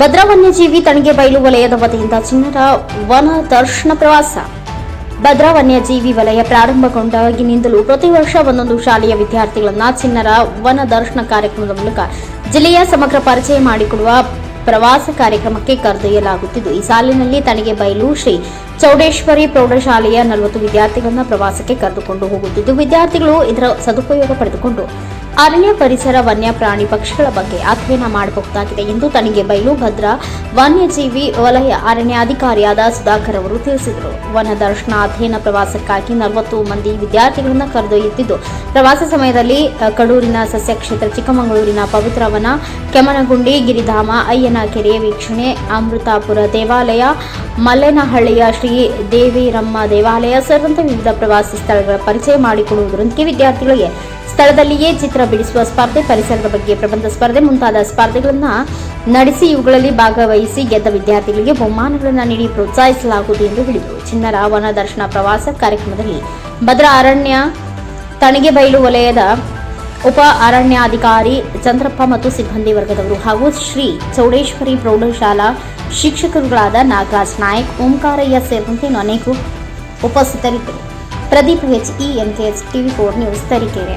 ಭದ್ರಾ ವನ್ಯಜೀವಿ ತಣಿಗೆ ಬಯಲು ವಲಯದ ವತಿಯಿಂದ ಚಿನ್ನರ ವನ ದರ್ಶನ ಪ್ರವಾಸ. ಭದ್ರಾ ವನ್ಯಜೀವಿ ವಲಯ ಪ್ರಾರಂಭಗೊಂಡಾಗಿನಿಂದಲೂ ಪ್ರತಿ ವರ್ಷ ಒಂದೊಂದು ಶಾಲೆಯ ವಿದ್ಯಾರ್ಥಿಗಳನ್ನ ಚಿನ್ನರ ವನ ದರ್ಶನ ಕಾರ್ಯಕ್ರಮದ ಮೂಲಕ ಜಿಲ್ಲೆಯ ಸಮಗ್ರ ಪರಿಚಯ ಮಾಡಿಕೊಡುವ ಪ್ರವಾಸ ಕಾರ್ಯಕ್ರಮಕ್ಕೆ ಕರೆದೊಯ್ಯಲಾಗುತ್ತಿದ್ದು, ಈ ಸಾಲಿನಲ್ಲಿ ತಣಿಗೆ ಬಯಲು ಶ್ರೀ ಚೌಡೇಶ್ವರಿ ಪ್ರೌಢಶಾಲೆಯ ನಲವತ್ತು ವಿದ್ಯಾರ್ಥಿಗಳನ್ನ ಪ್ರವಾಸಕ್ಕೆ ಕರೆದುಕೊಂಡು ಹೋಗುತ್ತಿದ್ದು, ವಿದ್ಯಾರ್ಥಿಗಳು ಇದರ ಸದುಪಯೋಗ ಪಡೆದುಕೊಂಡು ಅರಣ್ಯ ಪರಿಸರ ವನ್ಯ ಪ್ರಾಣಿ ಪಕ್ಷಿಗಳ ಬಗ್ಗೆ ಅಧ್ಯಯನ ಮಾಡಬಹುದಾಗಿದೆ ಎಂದು ತನಿಗೆ ಬಯಲು ಭದ್ರ ವನ್ಯಜೀವಿ ವಲಯ ಅರಣ್ಯಾಧಿಕಾರಿಯಾದ ಸುಧಾಕರ್ ಅವರು ತಿಳಿಸಿದರು. ವನ ದರ್ಶನ ಅಧ್ಯಯನ ಪ್ರವಾಸಕ್ಕಾಗಿ ನಲವತ್ತು ಮಂದಿ ವಿದ್ಯಾರ್ಥಿಗಳನ್ನು ಕರೆದೊಯ್ಯುತ್ತಿದ್ದು, ಪ್ರವಾಸ ಸಮಯದಲ್ಲಿ ಕಡೂರಿನ ಸಸ್ಯ ಕ್ಷೇತ್ರ ಚಿಕ್ಕಮಗಳೂರಿನ ಪವಿತ್ರವನ, ಕೆಮನಗುಂಡಿ, ಗಿರಿಧಾಮ ಅಯ್ಯನ ಕೆರೆ ವೀಕ್ಷಣೆ, ಅಮೃತಾಪುರ ದೇವಾಲಯ, ಮಲ್ಲೇನಹಳ್ಳಿಯ ಶ್ರೀ ದೇವಿರಮ್ಮ ದೇವಾಲಯ ಸೇರಿದಂತೆ ವಿವಿಧ ಪ್ರವಾಸಿ ಸ್ಥಳಗಳ ಪರಿಚಯ ಮಾಡಿಕೊಡುವುದರೊಂದಿಗೆ ವಿದ್ಯಾರ್ಥಿಗಳಿಗೆ ಸ್ಥಳದಲ್ಲಿಯೇ ಚಿತ್ರ ಬಿಡಿಸುವ ಸ್ಪರ್ಧೆ, ಪರಿಸರದ ಬಗ್ಗೆ ಪ್ರಬಂಧ ಸ್ಪರ್ಧೆ, ಮುಂತಾದ ಸ್ಪರ್ಧೆಗಳನ್ನು ನಡೆಸಿ ಇವುಗಳಲ್ಲಿ ಭಾಗವಹಿಸಿ ಗೆದ್ದ ವಿದ್ಯಾರ್ಥಿಗಳಿಗೆ ಬಹುಮಾನಗಳನ್ನು ನೀಡಿ ಪ್ರೋತ್ಸಾಹಿಸಲಾಗುವುದು ಎಂದು ಹೇಳಿದರು. ಚಿನ್ನರ ವನ ದರ್ಶನ ಪ್ರವಾಸ ಕಾರ್ಯಕ್ರಮದಲ್ಲಿ ಭದ್ರಾ ಅರಣ್ಯ ತಣಿಗೆಬೈಲು ವಲಯದ ಉಪ ಅರಣ್ಯಾಧಿಕಾರಿ ಚಂದ್ರಪ್ಪ ಮತ್ತು ಸಿಬ್ಬಂದಿ ವರ್ಗದವರು ಹಾಗೂ ಶ್ರೀ ಚೌಡೇಶ್ವರಿ ಪ್ರೌಢಶಾಲಾ ಶಿಕ್ಷಕರುಗಳಾದ ನಾಗರಾಜ್ ನಾಯಕ್, ಓಂಕಾರಯ್ಯ ಸೇರಿದಂತೆ ಅನೇಕರು ಉಪಸ್ಥಿತರಿದ್ದರು. Pradeep H E N K H TV four news Tarikere.